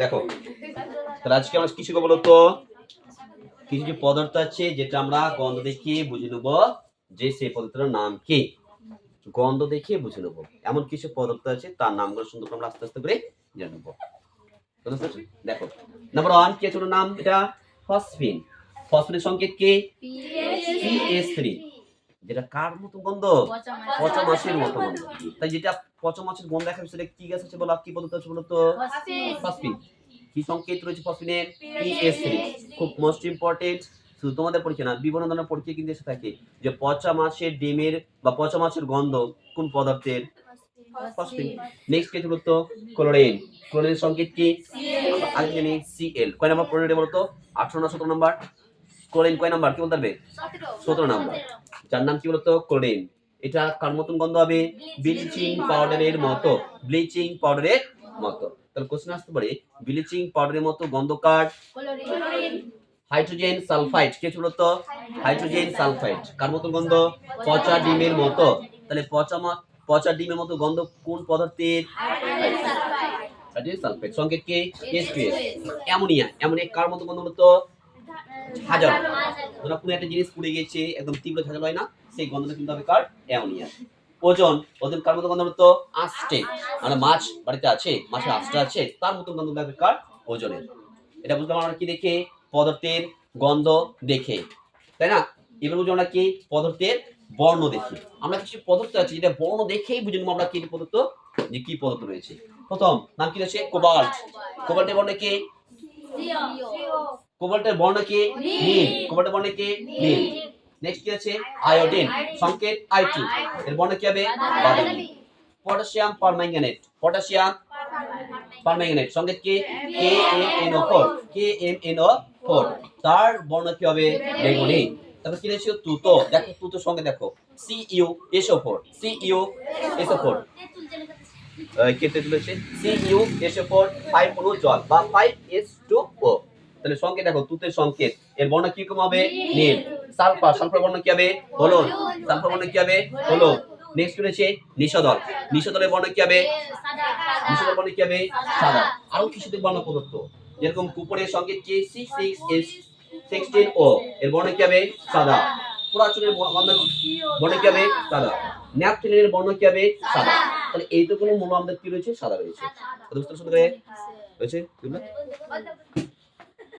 দেখো, তাহলে আজকে আমরা কি শিখব বলতো? কিছু কিছু পদার্থ আছে যেটা আমরা গন্ধ দেখিয়ে বুঝে নেব যে সেই পদার্থটার নাম কি। গন্ধ দেখিয়ে বুঝে নেব। এমন কিছু পদার্থ আছে, তার নামগুলো সুন্দর করে আমরা আস্তে আস্তে করে জেনে নেব। দেখো নাম্বার ওয়ান কি আছে নাম? এটা ফসফিন ফসফিনের সংকেত কি? সিএস থ্রি যেটা কার মতো গন্ধ? পচা মাছের মতো গন্ধ। তাই যেটা পচা মাছের গন্ধ দেখা সেটা কি গ্যাস আছে বলো? কি পদার্থ আছে বলো তো? ফসফিন কি সংকেত রয়েছে ফসফিনের? পিএস থ্রি খুব মোস্ট ইম্পর্টেন্ট শুধু তোমাদের পরীক্ষা না বিভিন্ন ধরনের পরীক্ষা কিন্তু এসে থাকে যে পচা মাছের ডিমের বা পচা মাছের গন্ধ কোন পদার্থের? ফসফিন নেক্সট কেস বলতো? ক্লোরিন ক্লোরিন সংকেত কি? আগে জানি? সিএল কয় নাম্বার পনেরো বলতো? আঠারো না সতেরো নাম্বার? ক্লোরিন কয় নাম্বার? কি বলতে পারবে? সতেরো। নাম্বার। যার নাম কি বলতো? ক্লোরিন এটা কার মতন গন্ধ হবে? ব্লিচিং পাউডারের মতো। ব্লিচিং পাউডারের মতো। তাহলে কোশ্চেন আসতে পারে ব্লিচিং পাউডারের মতো গন্ধ কার? হাইড্রোজেন সালফাইড কি ছিল তো হাইড্রোজেন সালফাইড কার মতো গন্ধ? পচা ডিমের মতো। তাহলে পচা পচা ডিমের মতো গন্ধ কোন পদার্থের? হাইড্রোজেন সালফাইড সংকেত কি? H2S ammonia. অ্যামোনিয়া কার মতো গন্ধ বলতো? হাজার ধরো কোনো একটা জিনিস পুড়ে গেছে একদম তীব্র ঝাঁঝাল হয় না, সেই গন্ধটা কিন্তু হবে কার? অ্যামোনিয়া। ওজন ওজন কার মতো গন্ধ বলতো? আঁশটে মানে মাছ বাড়িতে আছে, মাছের আঁশটা আছে, তার মতো গন্ধ লাগবে কার? ওজনের। এটা বুঝলাম আমরা কি দেখে? পদার্থের গন্ধ দেখে। তাই না? এবার বুঝলাম আমরা কি? পদার্থের বর্ণ দেখি। আমরা কিছু পদার্থ আছে যেটা বর্ণ দেখেই বুঝে নেব আমরা কি পদার্থ, যে কি পদার্থ রয়েছে। প্রথম, নাম কি রয়েছে? কোবাল্ট। কোবাল্টের বর্ণ কি? কোবাল্টের বর্ণ কি? নীল। কোবাল্টের বর্ণ কি? নীল। নেক্সট কি আছে? আয়োডিন সংকেত আই টু এর বর্ণ কি হবে? বাদামি পটাশিয়াম পারম্যাঙ্গানেট পটাশিয়াম পারম্যাঙ্গানেট সংকেত কি? K M N O four K M N O four তার বর্ণ কি হবে? বেগুনি তারপর কি রয়েছে তুতো। দেখো তুতো সঙ্গে দেখো। C U SO four C U SO four কেটে তুলেছে C U SO four five কোনো জল বা ফাইভ এস টু ও তাহলে সংকেত দেখো তুতের সংকেত। এর বর্ণ কি রকম হবে? নীল। সালফার সালফার বর্ণ কি হবে? হলুদ। সালফার বর্ণ কি হবে? হলুদ। নেক্সট রয়েছে নিষদল। নিষদলের বর্ণ কি হবে? নিষদল বর্ণ কি হবে? সাদা। আরও কিছু বর্ণ পদার্থ যেরকম কুপনের সংকেত যে six six S sixteen O. এর বর্ণ কি হবে? সাদা। পুরাচনের বর্ণ বর্ণ কি হবে? সাদা। ন্যাপথিনের বর্ণ কি হবে? সাদা। তাহলে এইটুকুনো মূল আমাদের কি রয়েছে? সাদা রয়েছে। বুঝতে পারছ রয়েছে?